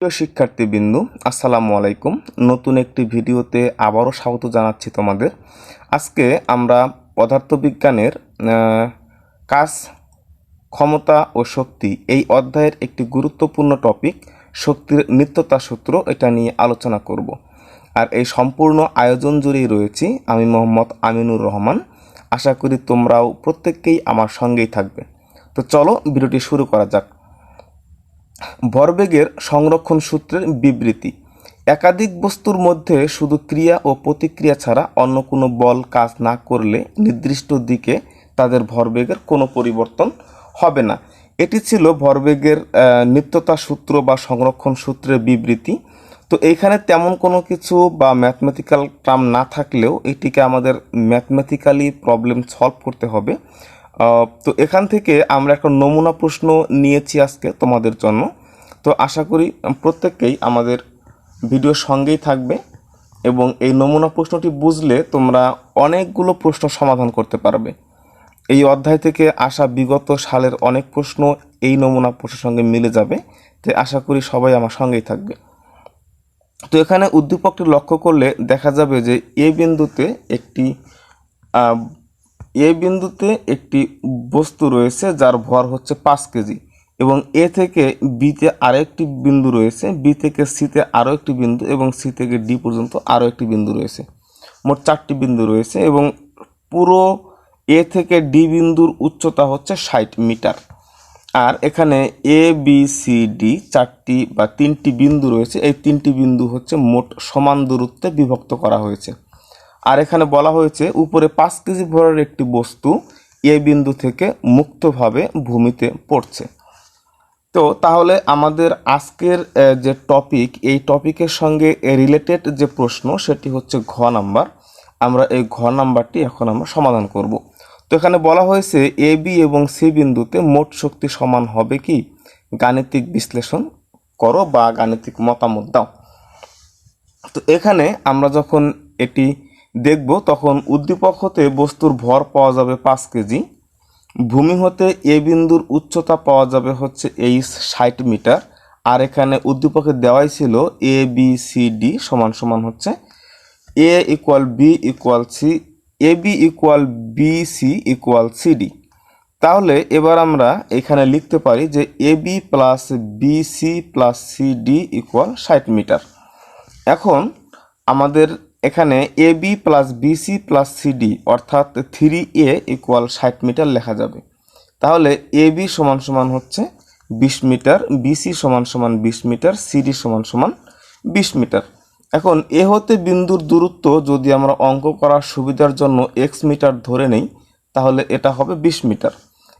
প্রিয় শিক্ষার্থীবৃন্দু, আসসালামু আলাইকুম। নতুন একটি ভিডিওতে আবারও স্বাগত জানাচ্ছি তোমাদের। আজকে আমরা পদার্থবিজ্ঞানের কাজ, ক্ষমতা ও শক্তি এই অধ্যায়ের একটি গুরুত্বপূর্ণ টপিক, শক্তির নিত্যতা সূত্র, এটা নিয়ে আলোচনা করব। আর এই সম্পূর্ণ আয়োজন জুড়েই রয়েছি আমি মোহাম্মদ আমিনুর রহমান। আশা করি তোমরাও প্রত্যেককেই আমার সঙ্গেই থাকবে। তো চলো ভিডিওটি শুরু করা যাক। ভরবেগের সংরক্ষণ সূত্রের বিবৃতি। একাধিক বস্তুর মধ্যে শুধু ক্রিয়া ও প্রতিক্রিয়া ছাড়া অন্য কোনো বল কাজ না করলে নির্দিষ্ট দিকে তাদের ভরবেগের কোনো পরিবর্তন হবে না। এটি ছিল ভরবেগের নিত্যতা সূত্র বা সংরক্ষণ সূত্রের বিবৃতি। তো এইখানে তেমন কোনো কিছু বা ম্যাথমেটিক্যাল টার্ম না থাকলেও এটিকে আমাদের ম্যাথমেটিক্যালি প্রবলেম সলভ করতে হবে। তো এখান থেকে আমরা একটা নমুনা প্রশ্ন নিয়েছি আজকে তোমাদের জন্য। তো আশা করি প্রত্যেককেই আমাদের ভিডিওর সঙ্গেই থাকবে এবং এই নমুনা প্রশ্নটি বুঝলে তোমরা অনেকগুলো প্রশ্ন সমাধান করতে পারবে। এই অধ্যায় থেকে আসা বিগত সালের অনেক প্রশ্ন এই নমুনা প্রশ্নের সঙ্গে মিলে যাবে। তাই আশা করি সবাই আমার সঙ্গেই থাকবে। তো এখানে উদ্দীপকটি লক্ষ্য করলে দেখা যাবে যে এ বিন্দুতে একটি এ বিন্দুতে একটি বস্তু রয়েছে যার ভর হচ্ছে পাঁচ কেজি এবং এ থেকে বিতে আরও একটি বিন্দু রয়েছে, বি থেকে সিতে আরও একটি বিন্দু এবং সি থেকে ডি পর্যন্ত আরও একটি বিন্দু রয়েছে। মোট চারটি বিন্দু রয়েছে এবং পুরো এ থেকে ডি বিন্দুর উচ্চতা হচ্ছে ষাট মিটার। আর এখানে এ, বি, সি, ডি চারটি বা তিনটি বিন্দু রয়েছে। এই তিনটি বিন্দু হচ্ছে মোট সমান দূরত্বে বিভক্ত করা হয়েছে। আর এখানে বলা হয়েছে, উপরে পাঁচ কেজি ভরের একটি বস্তু এ বিন্দু থেকে মুক্তভাবে ভূমিতে পড়ছে। তো তাহলে আমাদের আজকের যে টপিক এই টপিকের সঙ্গে রিলেটেড যে প্রশ্ন, সেটি হচ্ছে ঘ নাম্বার। আমরা এই ঘ নাম্বারটি এখন আমরা সমাধান করব। তো এখানে বলা হয়েছে, এ, বি এবং সি বিন্দুতে মোট শক্তি সমান হবে কি? গাণিতিক বিশ্লেষণ করো বা গাণিতিক মতামত দাও। তো এখানে আমরা যখন এটি দেখব তখন উদ্দীপক হতে বস্তুর ভর পাওয়া যাবে পাঁচ কেজি, ভূমি হতে এ বিন্দুর উচ্চতা পাওয়া যাবে হচ্ছে এই ষাট মিটার, আর এখানে উদ্দীপকে দেওয়াই ছিল এ, বি, সি, ডি সমান সমান হচ্ছে A equal B equal C, A B equal B, C equal C, D. তাহলে এবার আমরা এখানে লিখতে পারি যে A B plus B, C plus C, D equal ষাট মিটার। এখন আমাদের এখানে A B plus BC plus CD অর্থাৎ থ্রি এ ইকুয়াল ষাট মিটার লেখা যাবে। তাহলে এ বি সমান সমান হচ্ছে বিশ মিটার বিসি সমান সমান বিশ মিটার সিডি সমান সমান বিশ মিটার। এখন এ হতে বিন্দুর দূরত্ব যদি আমরা অঙ্ক করার সুবিধার জন্য এক্স মিটার ধরে নেই, তাহলে এটা হবে বিশ মিটার।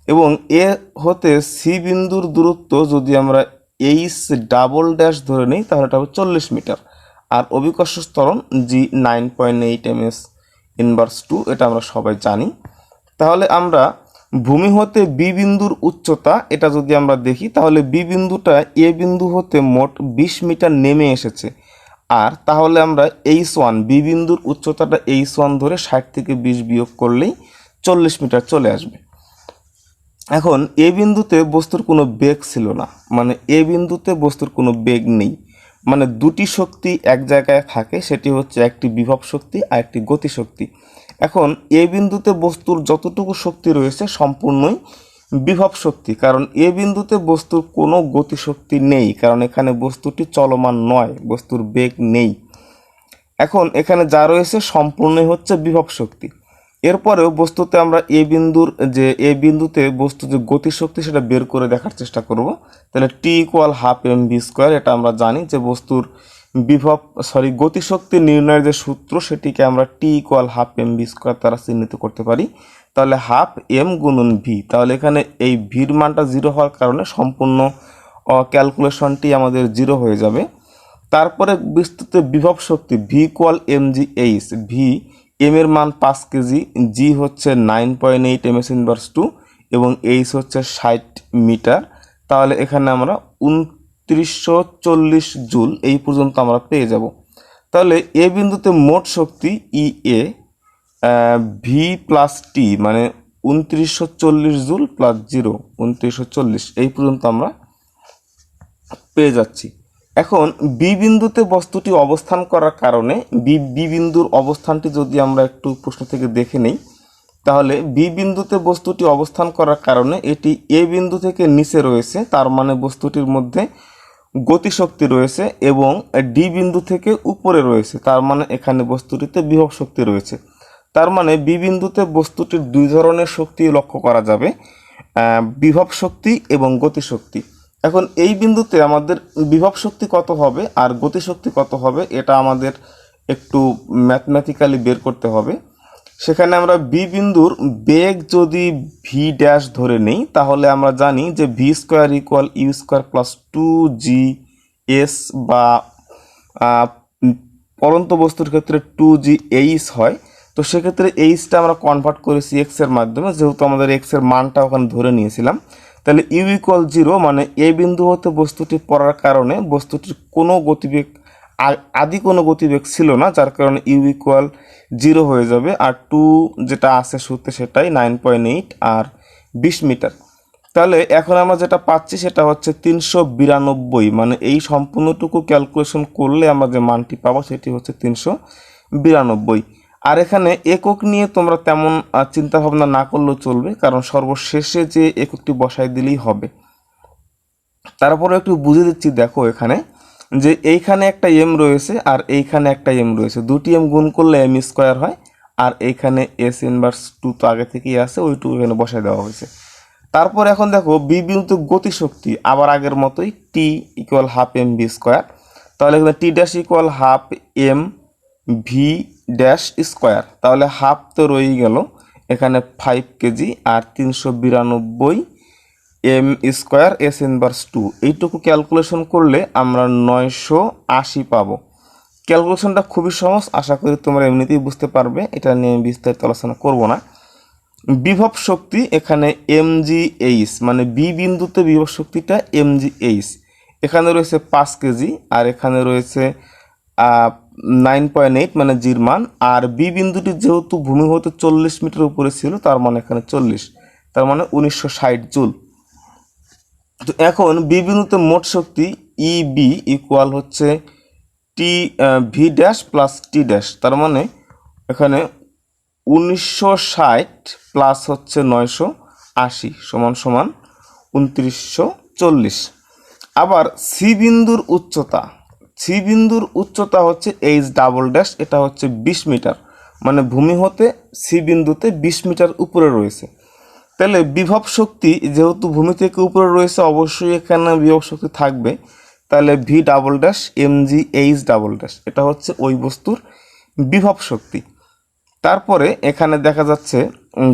এবং এ হতে সি বিন্দুর দূরত্ব যদি আমরা এইচ ডাবল ড্যাশ ধরে নিই, তাহলে এটা হবে চল্লিশ মিটার। আর অভিকর্ষ স্তরণ G nine point eight M S inverse two এটা আমরা সবাই জানি। তাহলে আমরা ভূমি হতে বি বিন্দুর উচ্চতা, এটা যদি আমরা দেখি, তাহলে বি বিন্দুটা এ বিন্দু হতে মোট বিশ মিটার নেমে এসেছে। আর তাহলে আমরা এইচ ওয়ান বি বিন্দুর উচ্চতাটা এইচ ওয়ান ধরে ষাট থেকে বিশ বিয়োগ করলেই চল্লিশ মিটার চলে আসবে। এখন এ বিন্দুতে বস্তুর কোনো বেগ ছিল না মানে এ বিন্দুতে বস্তুর কোনো বেগ নেই। মানে দুটি শক্তি এক জায়গায় থাকে, সেটি হচ্ছে একটি বিভব শক্তি আর একটি গতি শক্তি। এখন এ বিন্দুতে বস্তুর যতটুকু শক্তি রয়েছে সম্পূর্ণই বিভব শক্তি, কারণ এ বিন্দুতে বস্তুর কোনো গতিশক্তি নেই, কারণ এখানে বস্তুটি চলমান নয়, বস্তুর বেগ নেই। এখন এখানে যা রয়েছে সম্পূর্ণই হচ্ছে বিভব শক্তি। এরপরেও বস্তুতে আমরা এ বিন্দুর যে, এ বিন্দুতে বস্তু যে গতিশক্তি সেটা বের করে দেখার চেষ্টা করব। তাহলে T equal half M B square এটা আমরা জানি যে বস্তুর বিভব সরি গতিশক্তি নির্ণয়ের যে সূত্র, সেটিকে আমরা T equal half M B square দ্বারা চিহ্নিত করতে পারি। তাহলে হাফ এম গুণন ভি তাহলে এখানে এই ভির মানটা জিরো হওয়ার কারণে সম্পূর্ণ ক্যালকুলেশনটি আমাদের জিরো হয়ে যাবে। তারপরে বিস্তৃত বিভব শক্তি V equal M G H V M এর মান পাঁচ কেজি জি হচ্ছে nine point eight M S inverse two এবং এইচ হচ্ছে ষাট মিটার। তাহলে এখানে আমরা উনত্রিশশো চল্লিশ জুল এই পর্যন্ত আমরা পেয়ে যাব। তাহলে এ বিন্দুতে মোট শক্তি ই এ ভি প্লাস টি মানে উনত্রিশশো চল্লিশ জুল প্লাস জিরো উনত্রিশশো চল্লিশ, এই পর্যন্ত আমরা পেয়ে যাচ্ছি। এখন বি বিন্দুতে বস্তুটি অবস্থান করার কারণে বি বি বিন্দুর অবস্থানটি যদি আমরা একটু প্রশ্ন থেকে দেখে নেই, তাহলে বি বিন্দুতে বস্তুটি অবস্থান করার কারণে এটি এ বিন্দু থেকে নিচে রয়েছে, তার মানে বস্তুটির মধ্যে গতিশক্তি রয়েছে এবং ডি বিন্দু থেকে উপরে রয়েছে, তার মানে এখানে বস্তুটিতে বিভব শক্তি রয়েছে। তার মানে বি বিন্দুতে বস্তুটির দুই ধরনের শক্তি লক্ষ্য করা যাবে বিভব শক্তি এবং গতিশক্তি। এখন এই বিন্দুতে আমাদের বিভব শক্তি কত হবে আর গতিশক্তি কত হবে, এটা আমাদের একটু ম্যাথমেটিক্যালি বের করতে হবে। সেখানে আমরা বি বিন্দুর বেগ যদি ভি ড্যাশ ধরে নেই, তাহলে আমরা জানি যে V square equal U square plus two G S বা পরন্ত বস্তুর ক্ষেত্রে টু জি এইচ হয়। তো সেক্ষেত্রে এইচটা আমরা কনভার্ট করেছি এক্সের মাধ্যমে, যেহেতু আমাদের এক্সের মানটা ওখানে ধরে নিয়েছিলাম। তাহলে ইউ ইকুয়াল জিরো মানে এ বিন্দু হতে বস্তুটি পড়ার কারণে বস্তুটির কোনো গতিবেগ আদি কোনো গতিবেগ ছিল না, যার কারণে ইউ ইকুয়াল জিরো হয়ে যাবে। আর টু যেটা আছে সূত্রে সেটাই নাইন পয়েন্ট এইট আর বিশ মিটার। তাহলে এখন আমরা যেটা পাচ্ছি সেটা হচ্ছে তিনশো বিরানব্বই। মানে এই সম্পূর্ণটুকু ক্যালকুলেশন করলে আমরা যে মানটি পাবো সেটি হচ্ছে তিনশো বিরানব্বই। আর এখানে একক নিয়ে তোমরা তেমন চিন্তা ভাবনা না করলেও চলবে, কারণ সর্বশেষে যে এককটি বসাই দিলেই হবে। তারপরে একটু বুঝে দিচ্ছি, দেখো এখানে, যে এইখানে একটা এম রয়েছে আর এইখানে একটা এম রয়েছে। দুটি এম গুণ করলে এম স্কোয়ার হয়, আর এইখানে এস ইনভার্স টু তো আগে থেকেই আছে, ওই টু এখানে বসাই দেওয়া হয়েছে। তারপর এখন দেখো বি বিন্দু গতিশক্তি, আবার আগের মতোই T equal half M B square তাহলে এখানে T dash equal half M V dash square তাহলে হাফ তো রয়েই গেল। এখানে ফাইভ কেজি আর তিনশো বিরানব্বই M square S inverse two এইটুকু ক্যালকুলেশন করলে আমরা নয়শো আশি পাবো। ক্যালকুলেশনটা খুবই সহজ, আশা করি তোমরা এমনিতেই বুঝতে পারবে। এটা নিয়ে আমি বিস্তারিত আলোচনা করব না। বিভব শক্তি এখানে এমজিএইচ মানে বি বিন্দুতে বিভব শক্তিটা এমজিএইচ এখানে রয়েছে পাঁচ কেজি আর এখানে রয়েছে নাইন পয়েন্ট এইট মানে জির মান আর বি বিন্দুটি যেহেতু ভূমি হতে চল্লিশ মিটার উপরে ছিল, তার মানে এখানে চল্লিশ, তার মানে উনিশশো ষাট জুল। তো এখন বি বিন্দুতে মোট শক্তি ই বি ইকুয়াল হচ্ছে T V dash plus T dash তার মানে এখানে উনিশশো ষাট প্লাস হচ্ছে নয়শো আশি সমান সমান উনত্রিশশো চল্লিশ। আবার সি বিন্দুর উচ্চতা সি বিন্দুর উচ্চতা হচ্ছে এইচ ডাবল ড্যাশ এটা হচ্ছে বিশ মিটার। মানে ভূমি হতে সি বিন্দুতে বিশ মিটার উপরে রয়েছে। তাহলে বিভব শক্তি যেহেতু ভূমি থেকে উপরে রয়েছে, অবশ্যই এখানে বিভব শক্তি থাকবে। তাহলে V double dash M G H double dash এটা হচ্ছে ওই বস্তুর বিভব শক্তি। তারপরে এখানে দেখা যাচ্ছে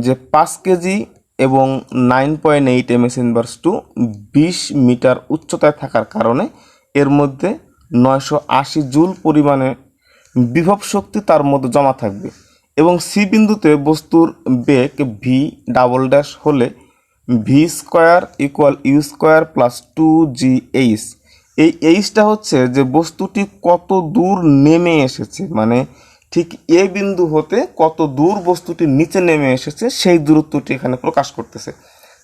যে পাঁচ কেজি এবং nine point eight M S inverse two বিশ মিটার উচ্চতায় থাকার কারণে এর মধ্যে নয়শো আশি জুল পরিমাণে বিভব শক্তি তার মধ্যে জমা থাকবে এবং সি বিন্দুতে বস্তুর বেগ ভি ডাবল ড্যাশ হলে V square equal U square plus two G H এই এইচটা হচ্ছে যে বস্তুটি কত দূর নেমে এসেছে মানে ঠিক এ বিন্দু হতে কত দূর বস্তুটি নিচে নেমে এসেছে, সেই দূরত্বটি এখানে প্রকাশ করতেছে।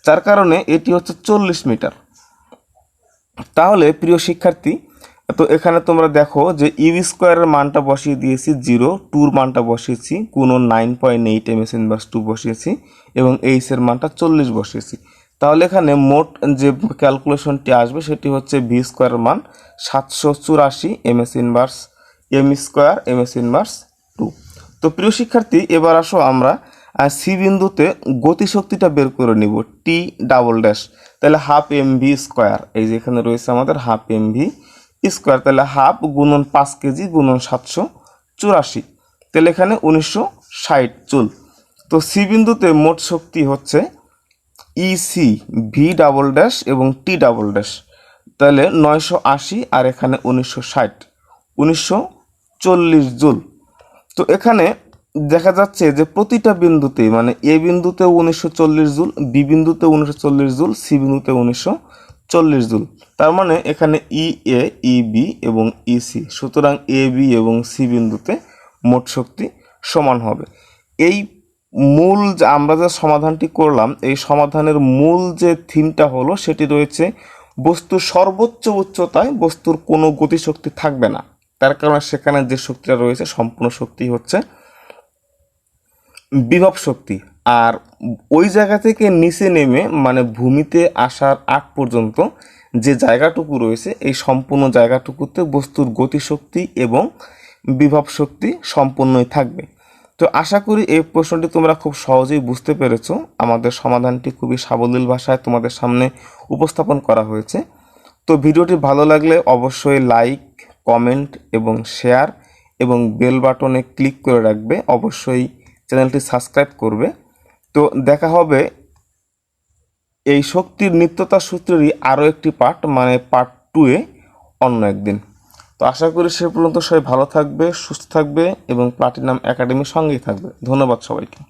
যার কারণে এটি হচ্ছে চল্লিশ মিটার। তাহলে প্রিয় শিক্ষার্থী তো এখানে তোমরা দেখো যে ইউ স্কোয়ারের মানটা বসিয়ে দিয়েছি জিরো টুর মানটা বসিয়েছি কোনো nine point eight M S inverse two বসিয়েছি, এবং এইচ এর মানটা চল্লিশ বসিয়েছি। তাহলে এখানে মোট যে ক্যালকুলেশনটি আসবে সেটি হচ্ছে ভি স্কোয়ারের মান সাতশো চুরাশি M S inverse M square M S inverse two তো প্রিয় শিক্ষার্থী, এবার আসো আমরা সি বিন্দুতে গতিশক্তিটা বের করে নিব টি ডাবল ড্যাশ তাহলে হাফ এম ভি স্কোয়ার এই যে এখানে রয়েছে আমাদের হাফ এম ভি স্কোয়ার তাহলে হাফ গুণন পাঁচ কেজি গুণন সাতশো চুরাশি। তাহলে এখানে উনিশশো ষাট চুল তো সি বিন্দুতে মোট শক্তি হচ্ছে ইসি ভি ডাবল ড্যাশ এবং টি ডাবল ড্যাশ তাহলে নয়শো আশি আর এখানে উনিশশো ষাট। উনিশশো চল্লিশ জুল। তো এখানে দেখা যাচ্ছে যে প্রতিটা বিন্দুতে মানে এ বিন্দুতে উনিশশো চল্লিশ জুল, বি বিন্দুতে উনিশশো চল্লিশ জুল, সি বিন্দুতে উনিশশো চল্লিশ জুল। তার মানে এখানে ই, এ, ই, বি এবং ই, সি। সুতরাং এ, বি এবং সি বিন্দুতে মোট শক্তি সমান হবে। এই মূল যে আমরা যে সমাধানটি করলাম, এই সমাধানের মূল যে থিমটা হলো সেটি রয়েছে বস্তুর সর্বোচ্চ উচ্চতায় বস্তুর কোনো গতিশক্তি থাকবে না। তার কারণে সেখানে যে শক্তিটা রয়েছে, সম্পূর্ণ শক্তি হচ্ছে বিভব শক্তি। আর ওই জায়গা থেকে নিচে নেমে মানে ভূমিতে আসার আগ পর্যন্ত যে জায়গাটুকু রয়েছে, এই সম্পূর্ণ জায়গাটুকুতে বস্তুর গতিশক্তি এবং বিভব শক্তি সম্পূর্ণই থাকবে। তো আশা করি এই প্রশ্নটি তোমরা খুব সহজেই বুঝতে পেরেছ। আমাদের সমাধানটি খুবই সাবলীল ভাষায় তোমাদের সামনে উপস্থাপন করা হয়েছে। তো ভিডিওটি ভালো লাগলে অবশ্যই লাইক, কমেন্ট এবং শেয়ার এবং বেল বাটনে ক্লিক করে রাখবে। অবশ্যই চ্যানেলটি সাবস্ক্রাইব করবে। তো দেখা হবে এই শক্তির নিত্যতা সূত্রেরই আরও একটি পার্ট মানে পার্ট টুয়ে অন্য একদিন। তো আশা করি সে পর্যন্ত সবাই ভালো থাকবে, সুস্থ থাকবে এবং প্লাটিনাম একাডেমির সঙ্গেই থাকবে। ধন্যবাদ সবাইকে।